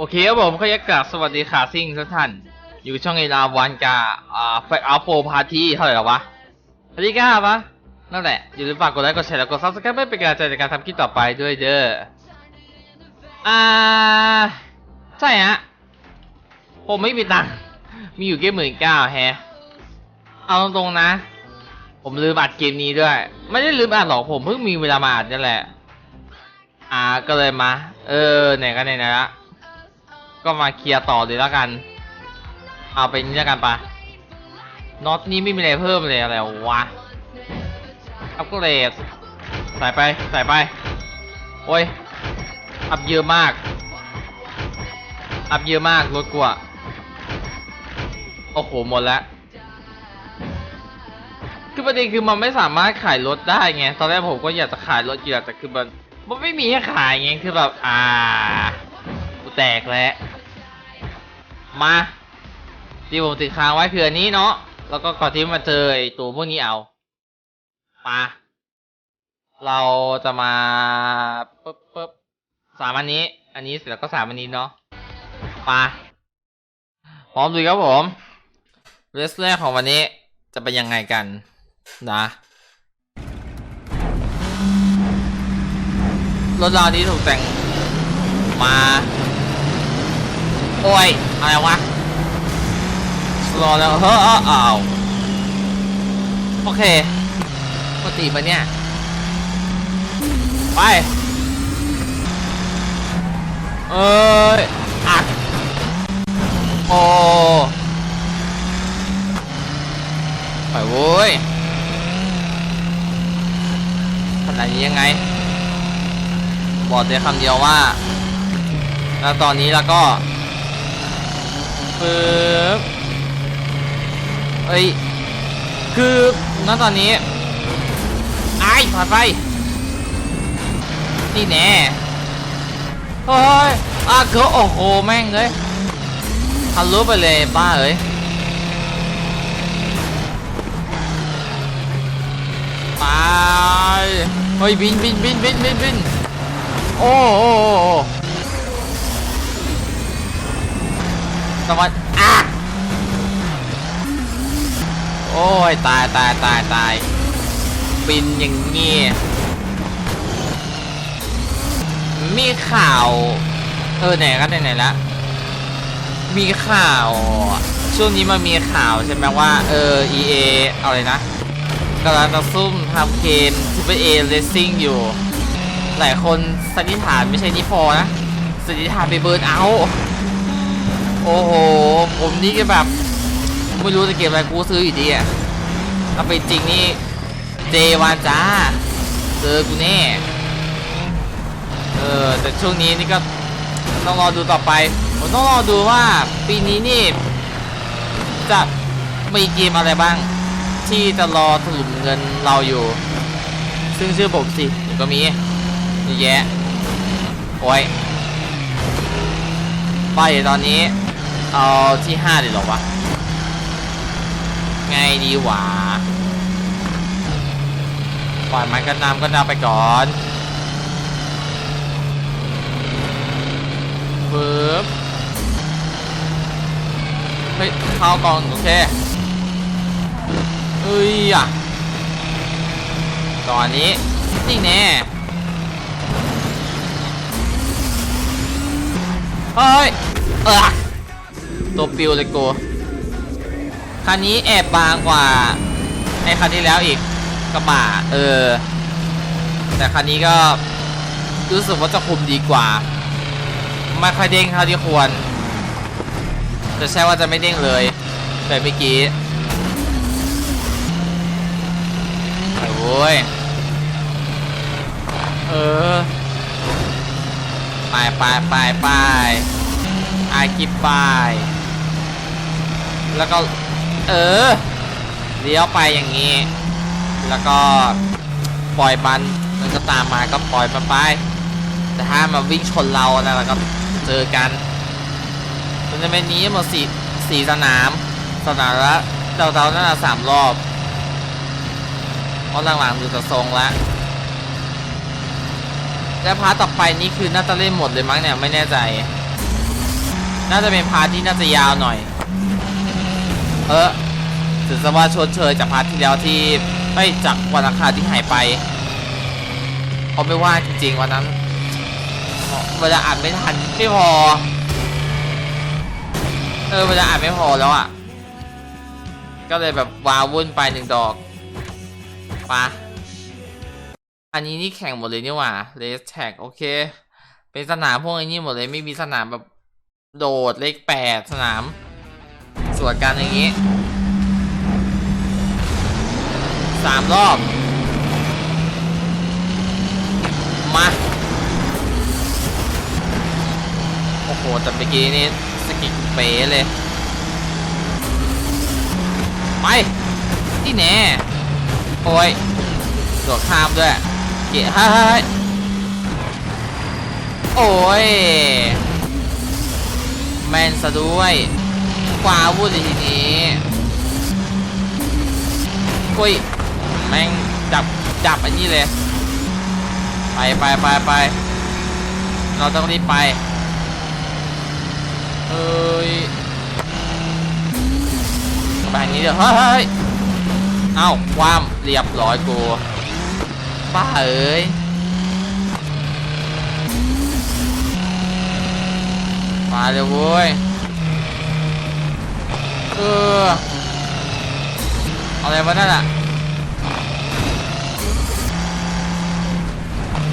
โอเคครับผมก็ยักกราบสวัสดีค่ะซิ่งทุกท่าน อยู่ช่องเอลาวันกาอ่าแฟกอัลโฟพาร์ตี้เท่าไหร่แล้ววะพาร์ตี้ก้าปะนั่นแหละ อย่าลืมฝากกดไลค์กดแชร์แล้วกดซับสไครป์เพื่อเป็นกำลังใจในการทำคลิปต่อไปด้วยเด้ออ่าใช่ฮะผมไม่มีตังค์มีอยู่แค่หมื่นเก้าแฮะเอาตรงๆนะ ผมลืมอัดเกมนี้ด้วย ไม่ได้ลืมอัดหรอกผมเพิ่งมีเวลามาอัดนี่แหละ อ่าก็เลยมา เออไหนกันไหนๆละ ก็มาเคลียร์ต่อเลยแล้วกัน เอาไปนี้แล้วกันปะน็อตนี้ไม่มีอะไรเพิ่มเลยอะไรวะ อัพเกรดใส่ไปใส่ไป โอ้ย อัพเยอะมาก อัพเยอะมากรถกว่าโอ้โห หมดแล้ว คือประเด็นคือมันไม่สามารถขายรถได้ไง ตอนแรกผมก็อยากจะขายรถอยู่แหละแต่คือมันมันไม่มีให้ขายไง คือแบบ อ่า กูแตกแล้ว มาที่ผมติดค้างไว้คืออันนี้เนาะแล้วก็ก่อนที่มาเจอตัวพวกนี้เอา มา เราจะมาปึ๊บปึ๊บสามอันนี้ อันนี้เสร็จแล้วก็สามอันนี้เนาะมาพร้อมดูครับผมเรสแรกของวันนี้จะเป็นยังไงกันนะรถราที่ถูกแต่งมา โอ้ย อะไรวะสโลแล้วเฮ้ออ้าวโอเคปกติปะเนี่ย ไป เอ้ย อัด โอ้ไปโว้ยขนาดนี้ยังไง บอกได้คำเดียวว่า แล้วตอนนี้แล้วก็ ปึ๊บเอ้ย คือณตอนนี้ไอ้ผ่านไป นี่แน่เฮ้ยอาเกโอ้โห แม่งเลยทะลุไปเลยบ้าเอ้ยไปเฮ้ยบินบินบินบินบินบินโอ้โอ้ สวัสดีอะโอ้ย ตายตายตายตายบินอย่างงี้มีข่าว เออไหนกันไหนละมีข่าว ช่วงนี้มันมีข่าวใช่ไหมว่า เออ EA อะไรนะกำลังจะซุ่มทำเกม Triple A Racing อยู่ หลายคนสันนิษฐานไม่ใช่นิพอนะสันนิษฐานไปเบิร์นเอาท์ โอ้โห ผมนี่ก็แบบไม่รู้จะเก็บอะไรกูซื้ออยู่ดีอะถ้าเป็นจริงนี่เจวานจ้าเจอกูแน่เออแต่ช่วงนี้นี่ก็ต้องรอดูต่อไป ผมต้องรอดูว่าปีนี้นี่ จะมีเกมอะไรบ้าง ที่จะรอถลุมเงินเราอยู่ ซึ่งชื่อผมสิผมก็มีเยอะแยะโอ้ยไปตอนนี้ เอาที่ห้าเลยหรอวะ ไงดีหวะปล่อยมันก็นำก็นำไปก่อนปึ๊บเฮ้ยเข้ากองโอเคเอ้ยอะตอนนี้นี่แน่เฮ้ยเออ ตัวปิวเลยกูคันนี้แอบบางกว่าไอคันที่แล้วอีกกระบะเออ แต่คันนี้ก็รู้สึกว่าจะคุมดีกว่า ไม่ค่อยเด้งเท่าที่ควรแต่ใช่ว่าจะไม่เด้งเลยแบบเมื่อกี้โว้ยเออไปไปไปไปอากิบไป แล้วก็ เออเลี้ยวไปอย่างนี้ แล้วก็ปล่อยมันมันก็ตามมาก็ปล่อยมันไป แต่ถ้ามาวิ่งชนเรานะเราก็เจอกันมันจะเป็นนี้หมดสี่สี่สนาม สนามละเราเราน่าจะสามรอบเพราะหลังๆดูจะทรงละและพาร์ทต่อไปนี่คือน่าจะเล่นหมดเลยมั้งเนี่ยไม่แน่ใจ น่าจะเป็นพาร์ทที่น่าจะยาวหน่อย เออถือซะว่าชดเชยจากพาร์ทที่แล้วที่ไม่จากวันอังคาที่หายไปเพราะไม่ว่าจริงๆวันนั้นเวลาอ่านไม่ทันไม่พอ เออเวลาอ่านไม่พอแล้วอะ ก็เลยแบบวาวุ่นไปหนึ่งดอกปะอันนี้นี่แข่งหมดเลยนี่หว่าเลสแท็กโอเค เป็นสนามพวกนี้หมดเลยไม่มีสนามแบบโดดเลขแปดสนาม สวดกันอย่างนี้สามรอบ มา โอ้โหแต่เมื่อกี้นี่สกิกเป๋เลย ไป ที่แน่ โอ้ยโดดข้ามด้วย เก๋ฮ่าฮ่าโอ้ย แมนซะด้วย กว้าวุ่นเลยทีนี้กุยแม่งจับจับอันนี้เลย ไปไปไปไปเราต้องรีบไปเอ้ยแบบนี้เดี๋ยวเฮ้ยเอ้าความเรียบร้อยกูป้าเอ้ยมาเลยเว้ย เออเอาอะไรมานั่นอะ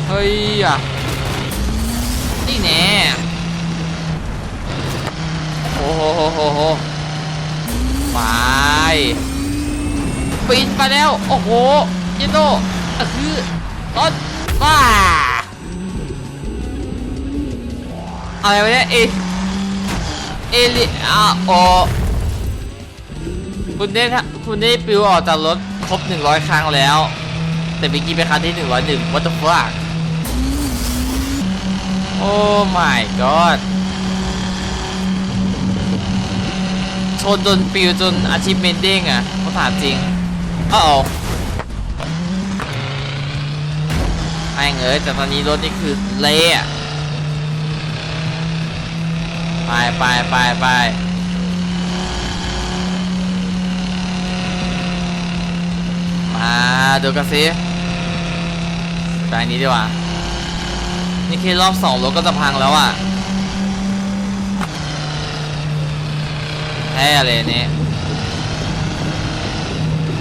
เฮ้ยอะนี่แน่โอ้โหโหโหโหไปปีนไปแล้ว โอ้โหเยนโตคือต้นว้าอะไรวะเนี่ยเอเอลิอาโอ คุณได้คุณได้ปิวออกจากรถครบ 100 ครั้งแล้ว แต่เมื่อกี้เป็นครั้งที่ 101 what the fuck โอ้ my god ชนจนปิวจนอาชีพเมนเด้งอะเขาถามจริงอ้าวไอ้เงยแต่ตอนนี้รถนี่คือเละไปไปไปไปาดูกันสิไปอันนี้ดีกว่า นี่แค่รอบสองรถก็จะพังแล้วอะแพ้เลยนี่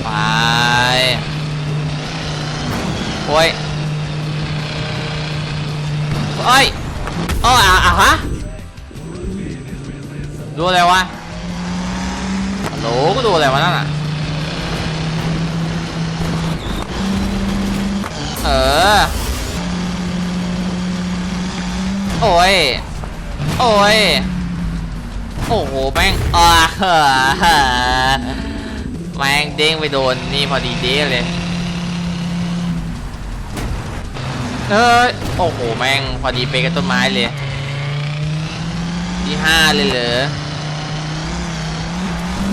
ไปโอ้ยโอ้ยอ๋ออะอะฮะดูอะไรวะโหลก็ดูอะไรวะนั่นอะ เออ โอ้ย โอ้ย โอ้โห แม่งอ่าแม่งเด้งไปโดนนี่พอดีเด้เลย เอ้ยโอ้โห แม่งพอดีไปกับต้นไม้เลย ที่ห้าเลยเหรอ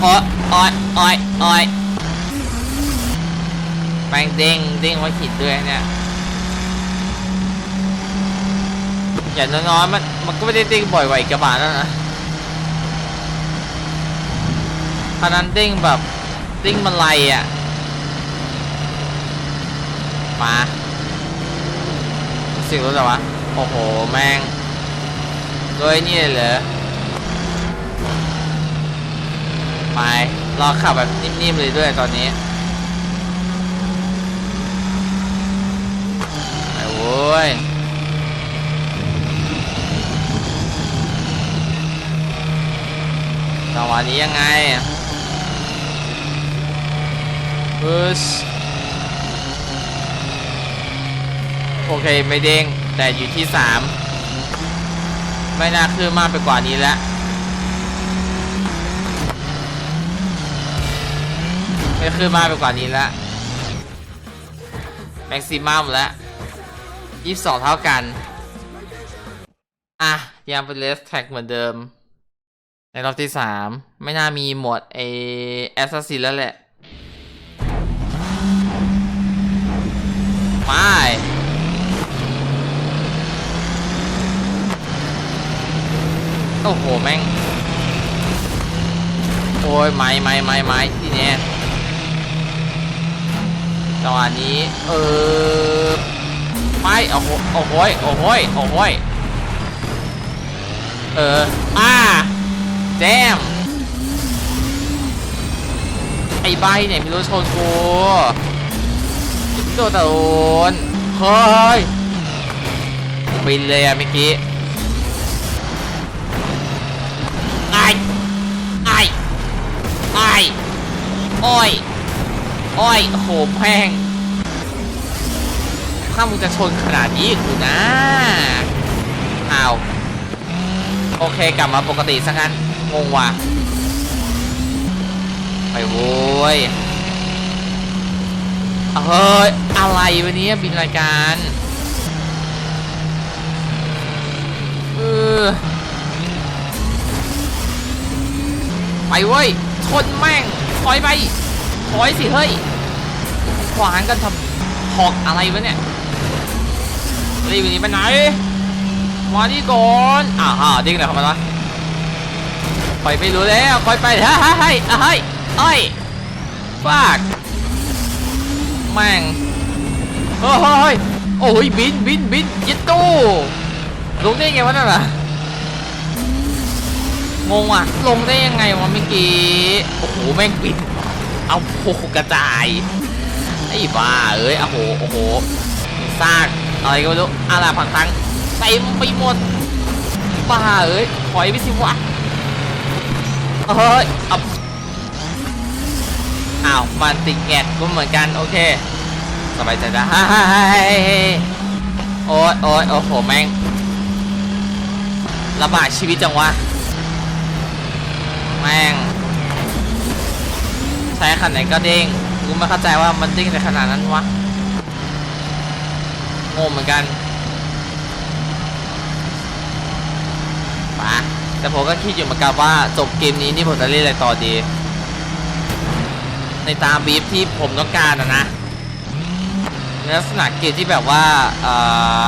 อ้ยอ้ยอ้ยอ้ย แม่งเด้งเด้งไว้ขีดด้วยเนี่ยอย่างน้อยๆมันมันก็ไม่ได้เด้งบ่อยกว่าอีกกระบาดแล้วนะอันนั้นเด้งแบบเด้งมันไลอะมาสิ่งรู้แต่วะโอ้โหแม่งด้วยนี่เลยเหรอไปรอขับแบบนิ่มๆเลยด้วยตอนนี้ ไปโว้ยจังหวะนี้ยังไงพุชโอเคไม่เด้งแต่อยู่ที่สามไม่น่าขึ้นมากไปกว่านี้แล้วไม่ขึ้นมากไปกว่านี้แล้วแม็กซิมัมแล้ว ยี่สิบสองเท่ากัน อะยังเป็นเลสแท็กเหมือนเดิม ในรอบที่สามไม่น่ามีหมดไอแอสซัสซินแล้วแหละไปโอ้โห แม่ง โอ้ยไม้ไม้ไม้ไม้ที่เนี้ยจังหวะนี้ เออ ไม่โอ้โหโอ้โหโอ้โหยโอ้โหยเอออ่าแจมไอใบเนี่ยม่รู้ชนกูโดนตะโดนเฮ้ยบินเลยอะเมื่อกี้ไอ้ไอไอ้อ้อยอ้อยโหแม่ง ถ้ามึงจะชนขนาดนี้กูนะอ้าวโอเคกลับมาปกติซะงั้นงงว่ะไปโว้ยเฮ้ยอะไรวันนี้บินรายการเออไปเว้ยชนแม่งถอยไปถอยสิเฮ้ยขวางกันทำหอกอะไรวะเนี่ย รีบหนีไปไหน มาที่ก่อนอ้าวฮะดิ้งเลยเข้ามาละไปไม่รู้แล้วคอยไปเฮ้ยเฮ้ยเฮ้ยเฮ้ยฟากแม่งเฮ้ยเฮ้ยโอ้ยบินบินบินยิดตู้ลงได้ยังไงวะนั่นน่ะงงอะลงได้ยังไงวะเมื่อกี้โอ้โหแม่งบินเอาโอ้โหกระจายไอ้บ้าเอ้ยโอ้โหโอ้โหซาก อะไรก็ไม่รู้อะไรผักทั้งเต็มไปหมดบ้าเอ้ยถอยไปสิวะเฮ้ยเอาอ้าวมันติดแงดก็เหมือนกัน โอเค สบายใจได้โอ้ยโอ้ยโอ้โห แม่งลำบากชีวิตจังวะ แม่ง ใช้ขนาดไหนก็เด้งกูไม่เข้าใจว่ามันเด้งในขนาดนั้นวะ งงเหมือนกันปะแต่ผมก็คิดอยู่เหมือนกันว่าจบเกมนี้นี่ผมจะเล่นอะไรต่อดี ในตามบีฟที่ผมต้องการอะนะในลักษณะเกมที่แบบว่าอ่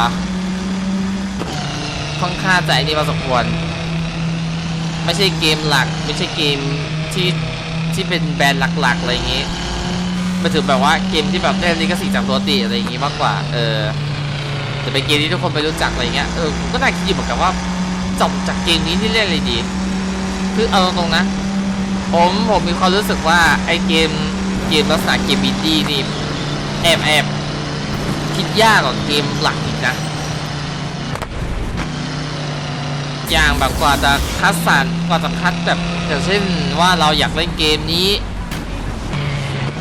อค่อนข้างจนี่พอสมควร ไม่ใช่เกมหลัก ไม่ใช่เกมที่ที่เป็นแบรนด์หลักๆอะไรอย่างงี้มาถึงแบบว่าเกมที่แบบได้ลิขสิทธิ์จากตัวตีอะไรอย่างงี้มากกว่า เออ จะเป็นเกมที่ทุกคนไม่รู้จักอะไรเงี้ยเออผมก็น่าคิดอยู่เหมือนกันว่าจบจากเกมนี้ที่เล่นอะไรดี คือเอาตรงๆนะ ผมผมมีความรู้สึกว่าไอเกมเกมลักษณะเกมบินดี้นี่แอบแอบคิดยากกว่าเกมหลักอีกนะ อย่างแบบกว่าจะคัดสรรกว่าจะคัดแบบอย่างเช่นว่าเราอยากเล่นเกมนี้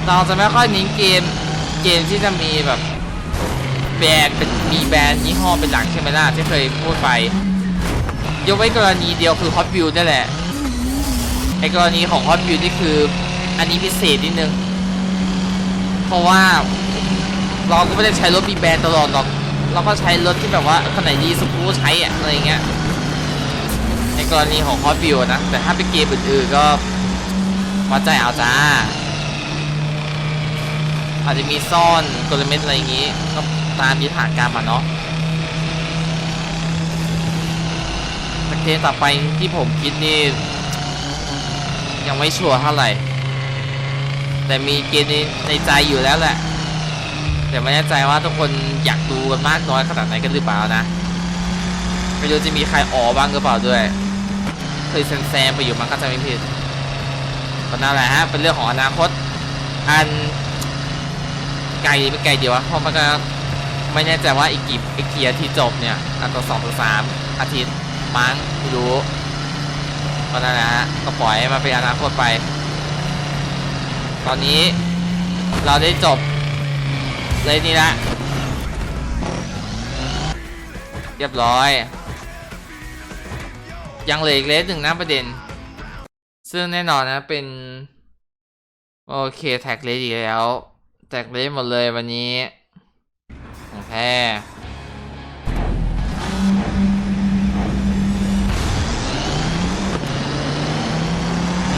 เราจะไม่ค่อยเน้นเกมเกมที่จะมีแบบ แบรนด์เป็นมีแบรนด์ยี่ห้อเป็นหลักใช่ไหมล่ะที่เคยพูดไป ยกไว้กรณีเดียวคือ Hot Wheels นี่แหละไอกรณีของ Hot Wheels นี่คือ อันนี้พิเศษนิดนึง เพราะว่าเราก็ไม่ได้ใช้รถมีแบรนด์ตลอดหรอก เราก็ใช้รถที่แบบว่าคันไหนดีสุดกูก็ใช้อะอะไรเงี้ยในกรณีของ Hot w h e e l นะ แต่ถ้าเป็นเกมอื่นๆก็วัดใจเอาจ้า อาจจะมีซ่อนกลเม็ดอะไรอย่างงี้ก็ ตามยุทธาการมาเนาะแต่เกมต่อไปที่ผมคิดนี่ ยังไม่ชัวร์เท่าไหร่ แต่มีเกมในในใจอยู่แล้วแหละ แต่ไม่แน่ใจว่าทุกคนอยากดูกันมากน้อยขนาดไหนกันหรือเปล่านะ ไม่รู้จะมีใครอ๋อบ้างหรือเปล่าด้วย เคยแซมไปอยู่มันก็จะไม่ผิดก็นั่นแหละฮะเป็นเรื่องของอนาคตอันไกลไม่ไกลเดียววะเพราะมันก็ ไม่แน่ใจว่าอีกกี่อีกกี่อาทิตย์จบเนี่ยอันตัวสองตัวสามอาทิตย์มั้งไม่รู้ก็นั่นแหละฮะก็ปล่อยให้มันเป็นอนาคตไป ตอนนี้เราได้จบเลยนี่ละเรียบร้อย ยังเหลืออีกเลสหนึ่งนะประเด็น ซึ่งแน่นอนนะเป็น โอเค แท็กเลสอีกแล้ว แท็กเลสหมดเลยวันนี้ แท้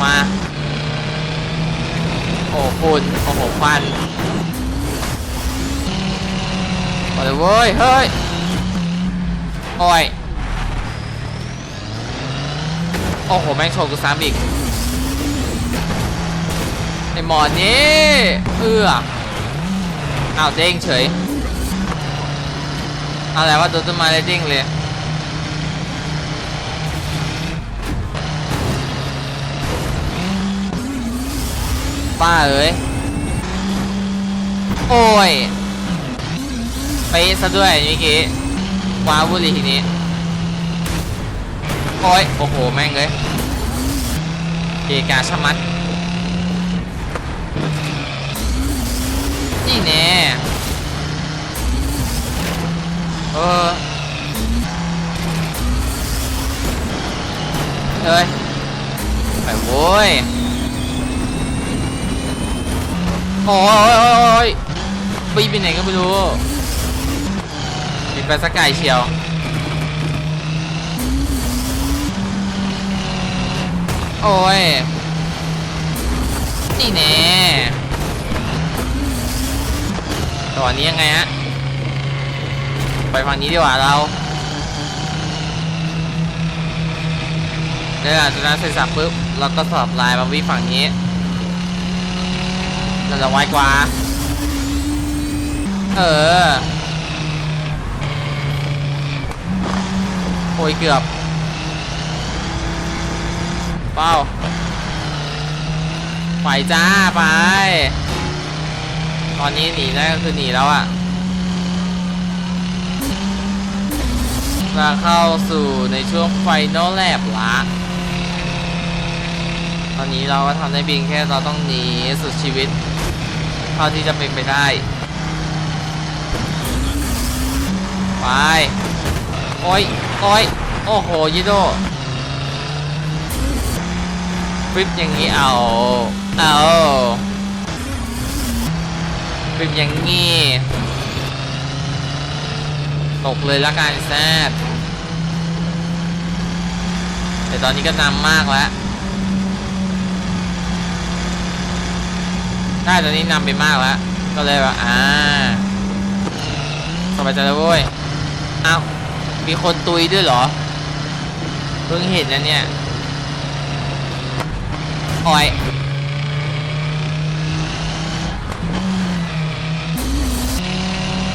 มา โอ้ฝุ่นโอ้โหควันมาเลยเว้ย เฮ้ย โอ้ย โอ้โห แม่งชนกูซ้ำอีกไอหมอนนี้ เอื้ออ้าวเด้งเฉย อะไรวะโดนต้นไม้เลยเด้งเลยป้าเอ้ย โอ้ย ไปซะด้วยเมื่อกี้ว้าวุ่นเลยทีนี้ โอ้ย โอ้โห แม่งเลยเกกาชมัด นี่แน่ เออเฮ้ยไปโว้ยโอ้ยปีไปไหนก็ไม่รู้บินไปสกไกลเชียวโอ้ยนี่แน่ตอนนี้ยังไงฮะ ไปฝั่งนี้ดีกว่าเราเนี่ยจากนั้นเสร็จสับปุ๊บเราก็สอบลายมาวิ่งฝั่งนี้น่าจะไวกว่า เออโอ้ยเกือบ เป้า ไปจ้า ไป ตอนนี้หนีได้ก็คือหนีแล้วอะเราเข้าสู่ในช่วงไฟนอลแลบละตอนนี้เราก็ทำได้เพียงแค่เราต้องหนีสุดชีวิต เท่าที่จะเป็นไปได้ ไปโอ้ยโอ้ยโอ้โหยิโดฟลิปอย่างนี้เอาเอาฟลิปอย่างนี้ ตกเลยละกันแซดแต่ตอนนี้ก็นำมากแล้วได้ตอนนี้นำไปมากแล้วก็เลยว่าอ่าสบายใจแล้วเว้ยอ้าวมีคนตุยด้วยเหรอ เพิ่งเห็นนะเนี่ยโอ้ย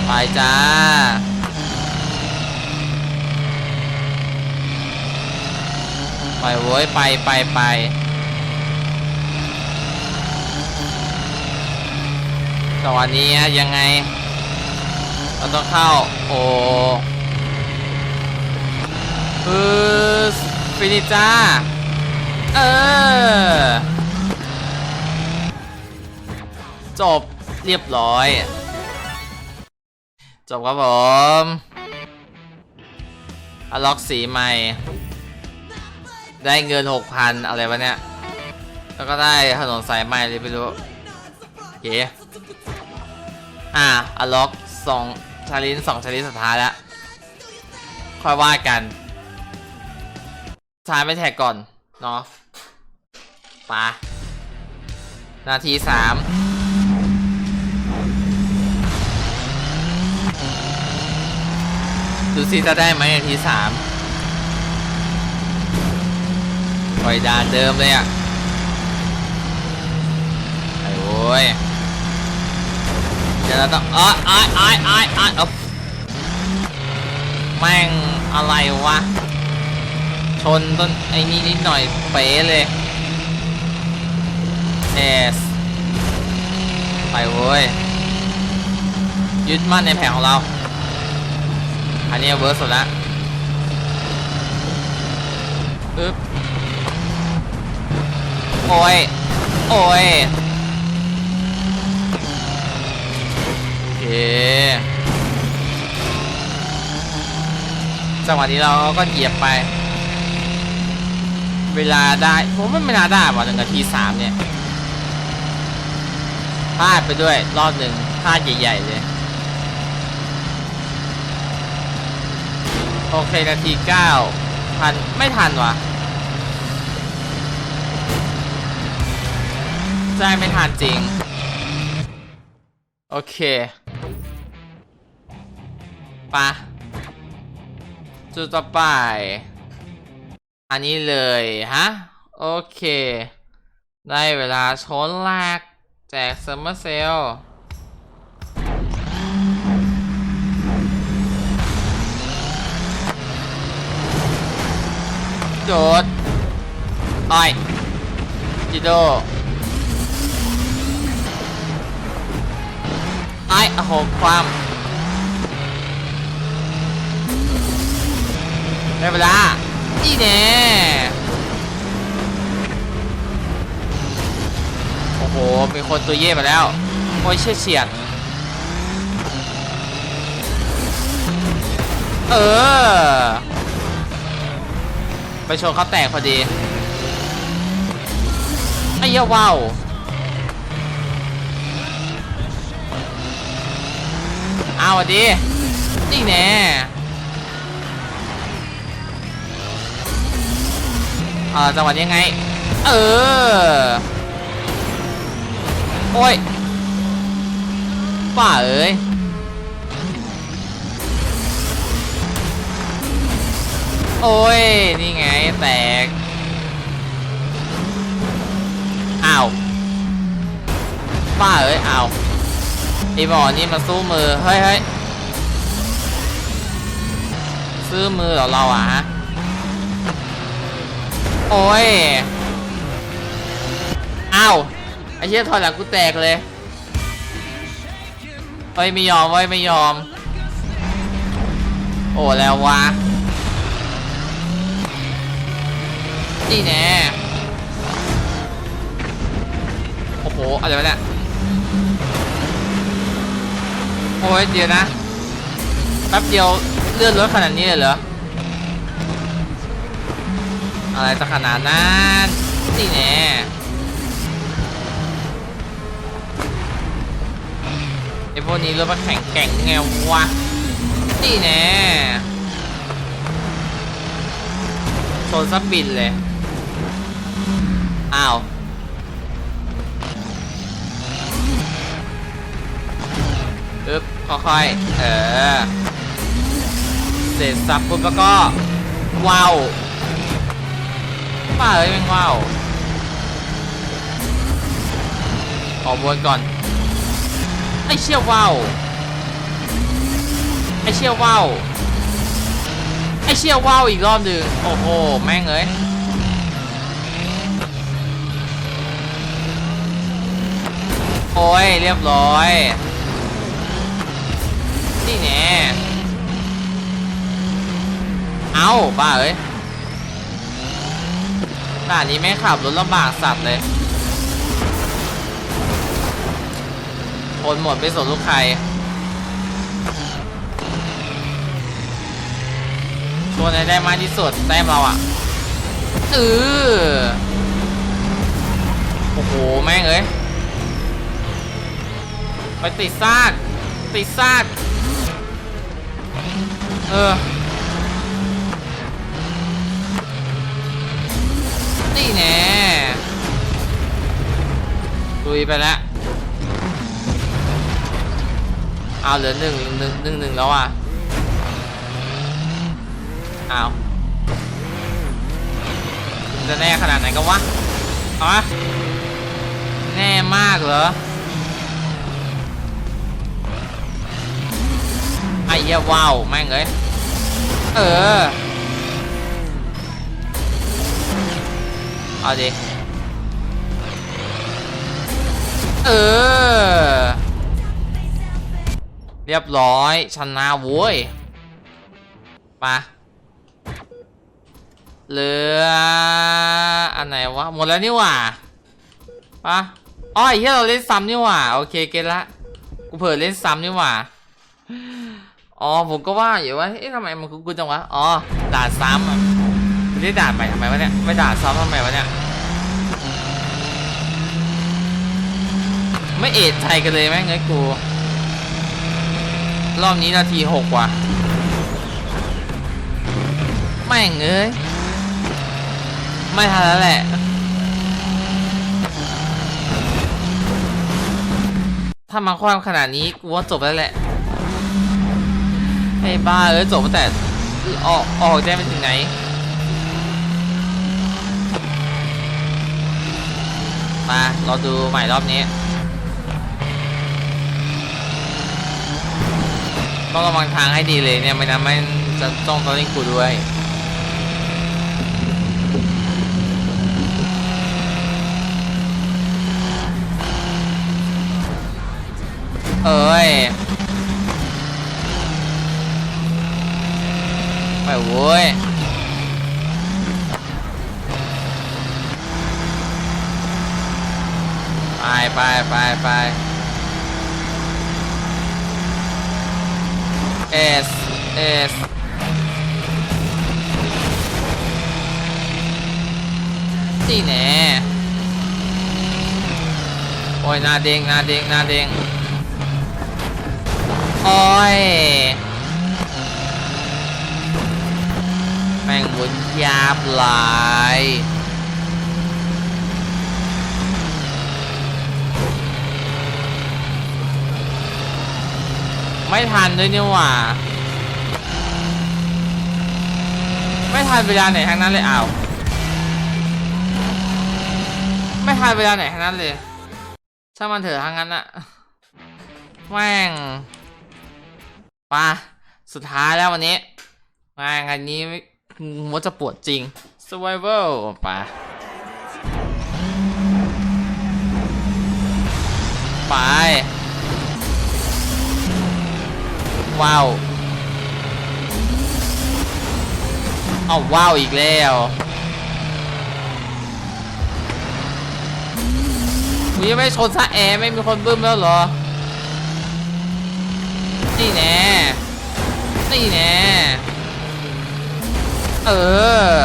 ไปจ้า ไปเว้ยไปไปไปตอนนี้ยังไง เราต้องเข้า โอ้คือฟินิจ้า เออ จบเรียบร้อย จบครับผมอล็อกสีใหม่ ได้เงิน6,000อะไรวะเนี่ย แล้วก็ได้ถนนสายใหม่เลยไม่รู้เก๋อะอล็อกสองชาลินสองชาลินสุดท้ายแล้ว ค่อยว่ากันท้ายไม่แท็กก่อน เนาะปะนาทีสามดูสิจะได้ไหมนาทีสาม ปล่อยดานเดิมเลยอะไอ้โว้ยเดี๋ยวเราต้องอ้อยอ้อยอ้อยอ้อยอ้อยอ๊บแม่งอะไรวะ ชนต้นไอ้นี่นิดหน่อยเป๋เลยเอสไปเว้ย ยึดมั่นในแผงของเรา อันนี้เวิร์สสุดละอึ๊บ โอ้ย โอ้ยเคจังหวะนี้เราก็เหยียบไป เวลาได้ผมว่าไม่น่าได้ว่ะหนึ่งนาทีสามเนี่ยพลาดไปด้วยรอบหนึ่งพลาดใหญ่ๆเลย โอเคนาทีเก้าทันไม่ทันวะ ใช่ไม่ทันจริง โอเคปะจุดต่อไป อันนี้เลยฮะ โอเค ได้เวลาชนแรก แจกเซอร์เมอร์เซลโจดอ้อยจิโด ไอ้โอ้โหความได้เวลาอีแน่โอ้โห มีคนตัวเย่มาแล้ว โอ้ยเชี่ยเฉียด เออ ไปชนเขาแตกพอดี ไอ้เหี้ยว้าว เอาอะดีนี่แน่เออจังหวะนี้ยังไง เออ โอ้ยป่าเอ้ยโอ้ย นี่ไงแตก อ้าวป้าเอ้ย อ้าว อหมอนี่มาสู้มือ เฮ้ยเฮ้ยซื้อมือเหรอเราอะฮะ โอ้ย อ้าว ไอ้เชี่ยถอยหลังกูแตกเลย เฮ้ยไม่ยอมเว้ยไม่ยอม โอ้แล้ววะนี่แน่โอ้โหอะไรวะเนี่ย โอ้ยเดี๋ยวนะ แป๊บเดียวเลื่อนรถขนาดนี้เลยเหรอ อะไรจะขนาดนั้นนี่แน่ไอพวกนี้รถมันแข็งแกร่งไงวะนี่แน่ชนซับบินเลย อ้าว อึ๊บค่อยๆ เออ เสร็จสับปุ๊บแล้วก็ว้าวป้าเอ้ยแม่งว้าวขอบวนก่อน ไอเชี่ยวว้าวไอเชี่ยวว้าวไอเชี่ยวว้าวอีกรอบหนึ่งโอ้โห แม่งเอ้ยโอ้ย เรียบร้อย นี่แน่เอาบ้าเอ้ยด่านนี้ไม่ขับรถลำบากสัตว์เลยคนหมดไม่สนลูกใครตัวนได้มากที่สุดแต้มเราอะเออโอ้โห แม่งเอ้ย ไปติดซาก ติดซาก เออ นี่แน่ลุยไปแล้วเอาเหลือหนึ่งหนึ่งหนึ่งหนึ่งแล้วอะเอาจะแน่ขนาดไหนกันวะเอาแน่มากเหรอ ไอ้เหี้ยว้าวแม่งเอ้ยเออเอาดิเออ เรียบร้อยชนะโว้ยมาเหลืออันไหนวะหมดแล้วนี่หว่าปะอ๋อไอ้เหี้ยเราเล่นซ้ำนี่หว่าโอเคเก็ตละกูเผลอเล่นซ้ำนี่หว่า อ๋อผมก็ว่าอยู่ว่าเอ๊ะทำไมมันคุ้นๆจังวะอ๋อด่าซ้ำอะไม่ได้ด่าใหม่ทำไมวะเนี่ยไม่ด่าซ้ำทำไมวะเนี่ยไม่เอะใจกันเลยแม่งเอ้กู รอบนี้นาทีหกว่ะแม่งเอ้ยไม่ทันแล้วแหละถ้ามาความขนาดนี้กูว่าจบแล้วแหละ ไอ้บ้าเลยจบแต่ออกออกได้ไปถึงไหนมาเราดูใหม่รอบนี้ต้องระวังทางให้ดีเลยเนี่ยไม่นั้นมันจะต้องตอนนี้กูด้วยเอ้ย ไปโว้ยไปไปไปไปเอสเอสนี่แน่โอ้ยนาเด้งนาเด้งนาเด้งโอ้ย ม่งบุญยาบหลายไม่ทันด้วยนี่หว่า ไม่ทันเวลาไหนทั้งนั้นเลยอ้าวไม่ทันเวลาไหนทั้งนั้นเลยช่างมันเถอะทั้งนั้นอะแม่งไปะสุดท้ายแล้ววันนี้แม่งอันนี้ หัวจะปวดจริง survival ไปะไป ว้าว เอาว้าวอีกแล้วกูยังไม่ชนซะแอร์ไม่มีคนบึ้มแล้วเหรอ นี่แน่ นี่แน่ เออ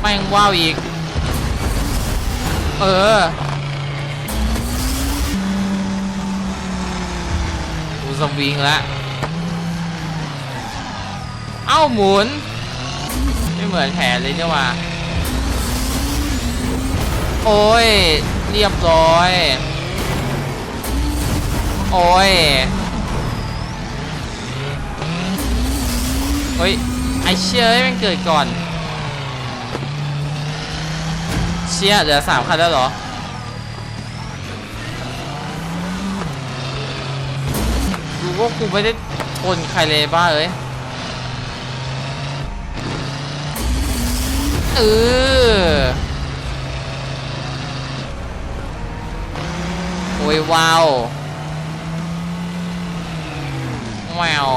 แม่งว้าวอีก เออกูสวิงแล้วเอ้าหมุน ไม่เหมือนแผนเลยเนี่ยว่ะโอ้ย เรียบร้อย โอ้ย เฮ้ย ไอเชี่ยเอ้มันเกิดก่อน เชี่ยเหลือสามคันแล้วเหรอ ดูว่ากูไม่ได้ชนใครเลยบ้าเอ้ย เออโอ้ยว้าวแมว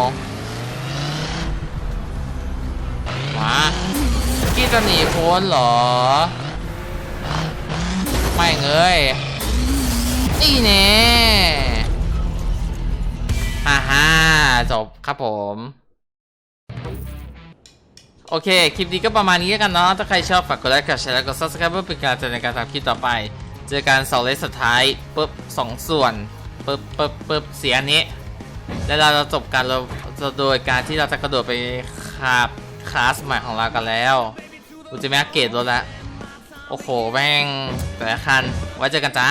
มากี้จะหนีพ้นเหรอ ไม่เงยนี่แน่ฮ่าฮ่าจบครับผมโอเค คลิปนี้ก็ประมาณนี้กันเนาะ ถ้าใครชอบฝากกดไลค์ กดแชร์แล้วก็ subscribe เพื่อเป็นกำลังใจในการทำคลิปต่อไป เจอกันเสาร์เลสสุดท้ายปุ๊บสองส่วนปุ๊บปุ๊บปุ๊บเสียอันนี้ แล้วเราจะจบกันเราจะโดยการที่เราจะกระโดดไปขับ คลาสใหม่ของเรากันแล้วกูจะไม่อัปเกรดรถละโอ้โห แม่งแต่ละคัน ไว้เจอกันจ้า